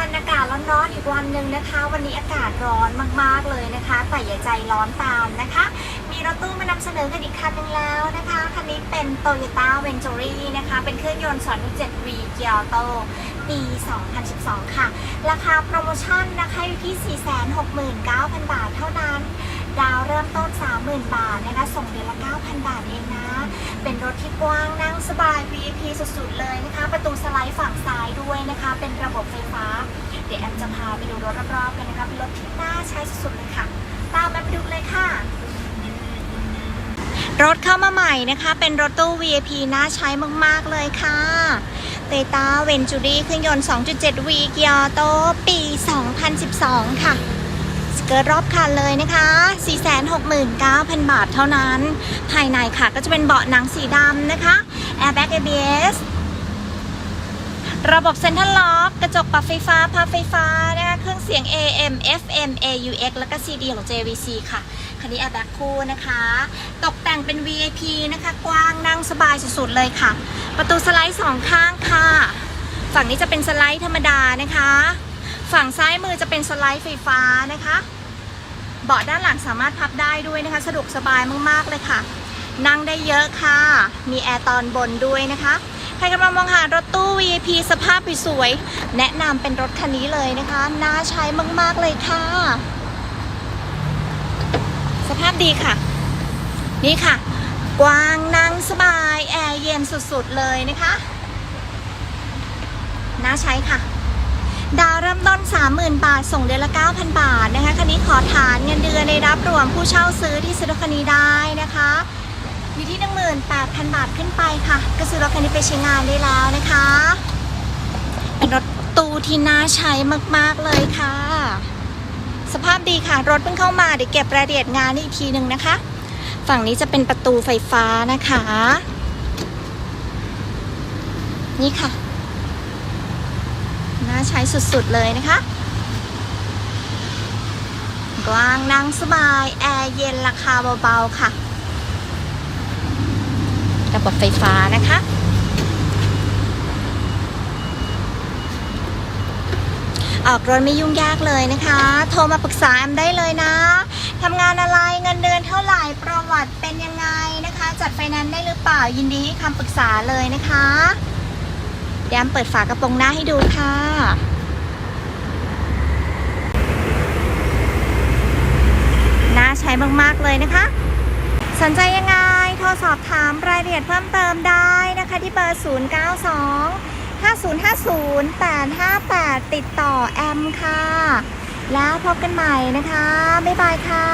อนอากาศร้อนๆอีกวันหนึ่งนะคะ วันนี้อากาศร้อนมากๆเลยนะคะ แต่อย่าใจร้อนตามนะคะ มีรถตู้มานำเสนอกันอีกคันหนึ่งแล้วนะคะคันนี้เป็น Toyota Ventury นะคะ เป็นเครื่องยนต์2.7 V Gia Auto ปี 2012 ค่ะ ราคาโปรโมชั่นนะคะอยู่ที่ 469,000 บาทเท่านั้น ดาวเริ่มต้น 30,000 บาทนะคะส่งเดือนละ9,000บาทเองนะ เป็นรถที่กว้างนั่งสบาย VIP สุดๆเลยนะคะ ประตูสไลด์ฝั่งซ้ายด้วยนะคะ เป็นระบบไฟฟ้า เดี๋ยวแอมจะพาไปดูรถรอบๆกันนะคะเป็นรถที่น่าใช้สุดๆเลยค่ะ ตามมาไปดูเลยค่ะรถเข้ามาใหม่นะคะ เป็นรถตู้ VIP น่าใช้มากๆเลยค่ะเตต้าเวนจูรี่เครื่องยนต์ 2.7 V เกียร์โตปี 2012 ค่ะ เกิร์ตรอบคันเลยนะคะ 469,000 บาทเท่านั้น ภายในค่ะก็จะเป็นเบาะหนังสีดำนะคะ Airbag ABS ระบบเซ็นทรัลล็อกกระจกปรับไฟฟ้าพับไฟฟ้านะคะเครื่องเสียง AM FM AUX แล้วก็ CD ของ JVC ค่ะคันนี้ Airbag คู่นะคะ ตกแต่งเป็น VIP นะคะ กว้างนั่งสบายสุดๆเลยค่ะ ประตูสไลด์สองข้างค่ะ ฝั่งนี้จะเป็นสไลด์ธรรมดานะคะ ฝั่งซ้ายมือจะเป็นสไลด์ไฟฟ้านะคะ เบาะด้านหลังสามารถพับได้ด้วยนะคะ สะดวกสบายมากๆเลยค่ะ นั่งได้เยอะค่ะ มีแอร์ตอนบนด้วยนะคะใครกำลังมองหารถตู้ VIP สภาพสวยๆแนะนำเป็นรถคันนี้เลยนะคะ น่าใช้มากๆเลยค่ะ สภาพดีค่ะ นี่ค่ะ กว้างนั่งสบาย แอร์เย็นสุดๆเลยนะคะ น่าใช้ค่ะ ดาวเริ่มต้น 30,000 บาท ส่งเดือนละ 9,000 บาทนะคะคันนี้ขอฐานเงินเดือนในรับรวมผู้เช่าซื้อที่ซื้อรถคันนี้ได้นะคะอยู่ที่ 18,000 บาทขึ้นไปค่ะ ก็ซื้อรถคันนี้ไปใช้งานได้แล้วนะคะเป็นรถตู้ที่น่าใช้มากๆเลยค่ะ สภาพดีค่ะ รถเพิ่งเข้ามาเดี๋ยวเก็บรายละเอียดงานอีกทีหนึ่งนะคะ ฝั่งนี้จะเป็นประตูไฟฟ้านะคะ นี่ค่ะ ใช้สุดๆเลยนะคะ กว้างนั่งสบาย แอร์เย็นราคาเบาๆค่ะ ระบบไฟฟ้านะคะ ออกรถไม่ยุ่งยากเลยนะคะ โทรมาปรึกษาแอมได้เลยนะทำงานอะไรเงินเดือนเท่าไหร่ประวัติเป็นยังไงนะคะ จัดไฟแนนซ์ได้หรือเปล่ายินดีให้คำปรึกษาเลยนะคะ ยวแอมเปิดฝากระโปรงหน้าให้ดูค่ะน่าใช้มากๆเลยนะคะ สนใจยังไงโทรสอบถามรายละเอียดเพิ่มเติมได้นะคะที่เบอร์ 092 5050 858 ติดต่อแอมค่ะ แล้วพบกันใหม่นะคะ บ๊ายบายค่ะ